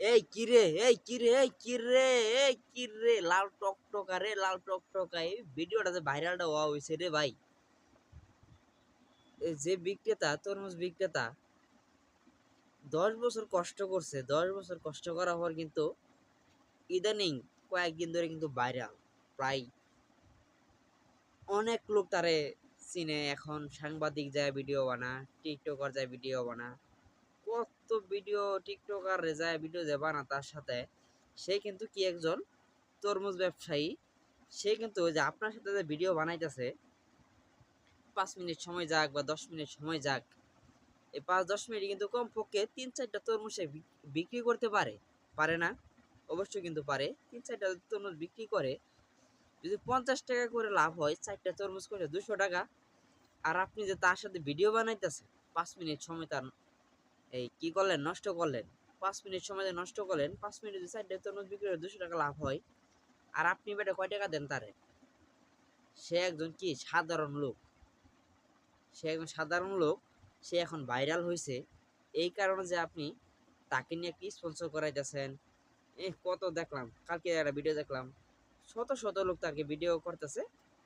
এই কিরে এই কিরে এই কিরে এই কিরে লাল টক টকটকা রে, লাল টকটকা। এই ভিডিওটা যে ভাইরালটা হওয়া হয়েছে রে ভাই। যে বিক্রেতা, তরমুজ বিক্রেতা, দশ বছর কষ্ট করছে। দশ বছর কষ্ট করার পর কিন্তু ইদানিং কয়েকদিন ধরে কিন্তু ভাইরাল। প্রায় অনেক লোক তারে চিনে, এখন সাংবাদিক যায় ভিডিও বানা টিকটকার যায় ভিডিও বানা কত ভিডিও টিকটকার যায়, ভিডিও যে বানা তার সাথে। সে কিন্তু কি একজন তরমুজ ব্যবসায়ী? সে কিন্তু যে আপনার সাথে যে ভিডিও বানাইতেছে, পাঁচ মিনিট সময় যাক বা দশ মিনিট সময় যাক, এই পাঁচ দশ মিনিট কিন্তু কমপক্ষে তিন চারটা তরমুজ সে বিক্রি করতে পারে। পারে না? অবশ্যই কিন্তু পারে। তিন চারটা তরমুজ বিক্রি করে, যদি পঞ্চাশ টাকা করে লাভ হয়, চারটা তরমুজ করে দুশো টাকা। আর আপনি যে তার সাথে ভিডিও বানাইতেছে, পাঁচ মিনিট সময় তার এই কি করলেন? নষ্ট করলেন। পাঁচ মিনিট সময় নষ্ট করলেন। পাঁচ মিনিট যদি চারটে তরমুজ বিক্রি করে দুশো টাকা লাভ হয়। আর আপনি বেটা কয় টাকা দেন তারে? সে একজন কি? সাধারণ লোক। সে একজন সাধারণ লোক। সে এখন ভাইরাল হয়েছে এই কারণে যে আপনি তাকে নিয়ে কি স্পন্সর করাইতেছেন? এ কত দেখলাম। কালকে একটা ভিডিও দেখলাম। শত শত লোক তাকে ভিডিও করতেছে।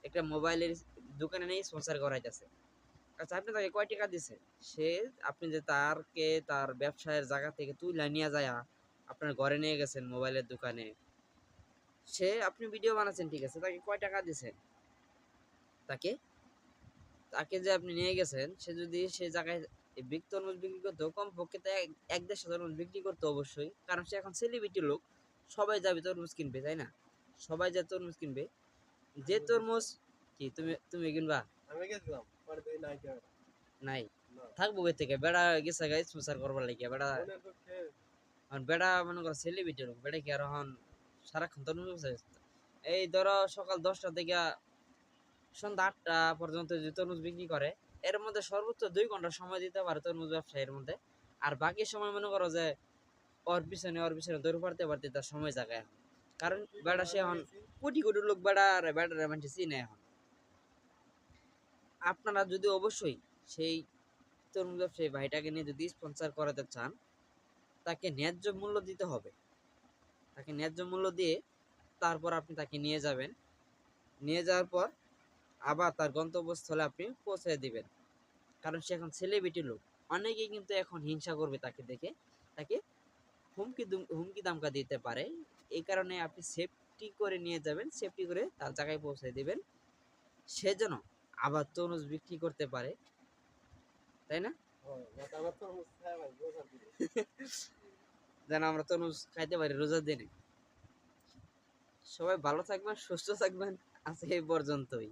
একটা মোবাইলের দোকানে নিয়ে স্পন্সর করাইতেছে। আচ্ছা আপনি তাকে কয় টাকা দিছে? সে, আপনি যে তারকে, তার ব্যবসায়ের জায়গা থেকে তুইলা নিয়ে যায় আপনার ঘরে নিয়ে গেছেন মোবাইলের দোকানে। সে, আপনি ভিডিও বানাচ্ছেন, ঠিক আছে? তাকে কয় টাকা দিছেন? তাকে? তাকে যে আপনি নিয়ে গেছেন, সে যদি সে জায়গায় এই তরমুজ বিক্রি করতো, কমপক্ষে তো এক- দেড়শো তরমুজ বিক্রি করতো অবশ্যই। কারণ সে এখন সেলিব্রিটি লোক, সবাই যাবে তরমুজ কিনবে, তাই না? সবাই যে তরমুজ কিনবে, যে তরমুজ, কি, তুমি তুমি কিনবা? আমি দেখি নাই থাকব কে থেকে? বেড়া গেছে স্পন্সর করবার লাগিয়া। বেড়া বেড়া মনে করো সেলিব্রিটি লোক বেড়া কি আর সারাক্ষণ তরমুজ এই ধরো সকাল দশটা থেকে সন্ধ্যা আটটা পর্যন্ত যে তরমুজ বিক্রি করে এর মধ্যে সর্বোচ্চ দুই ঘণ্টা সময় দিতে পারে তরমুজ ব্যবসায়ীর মধ্যে। আর বাকি সময় মনে করো যে ওর পিছনে ওর পিছনে দৌড় পারতে পারতে তার সময় জায়গায় এখন। কারণ বেড়া সে এখন কোটি কোটি লোক বেড়া বেড়ার মানুষ চিনে এখন। আপনারা যদি অবশ্যই সেই তরুণ ব্যবসায়ী ভাইটাকে নিয়ে যদি স্পন্সার করাতে চান, তাকে ন্যায্য মূল্য দিতে হবে। তাকে ন্যায্য মূল্য দিয়ে তারপর আপনি তাকে নিয়ে যাবেন। নিয়ে যাওয়ার পর আবার তার গন্তব্যস্থলে আপনি পৌঁছে দিবেন। কারণ সে এখন সেলিব্রিটি লোক। অনেকেই কিন্তু এখন হিংসা করবে তাকে দেখে। তাকে হুমকি হুমকি দামকা দিতে পারে। এই কারণে আপনি সেফটি করে নিয়ে যাবেন। সেফটি করে তার জায়গায় পৌঁছে দেবেন। সে যেন আবার তরমুজ বিক্রি করতে পারে। তাই না? যেন আমরা তরমুজ খাইতে পারি রোজার দিনে। সবাই ভালো থাকবেন সুস্থ থাকবেন আজকে এই পর্যন্তই।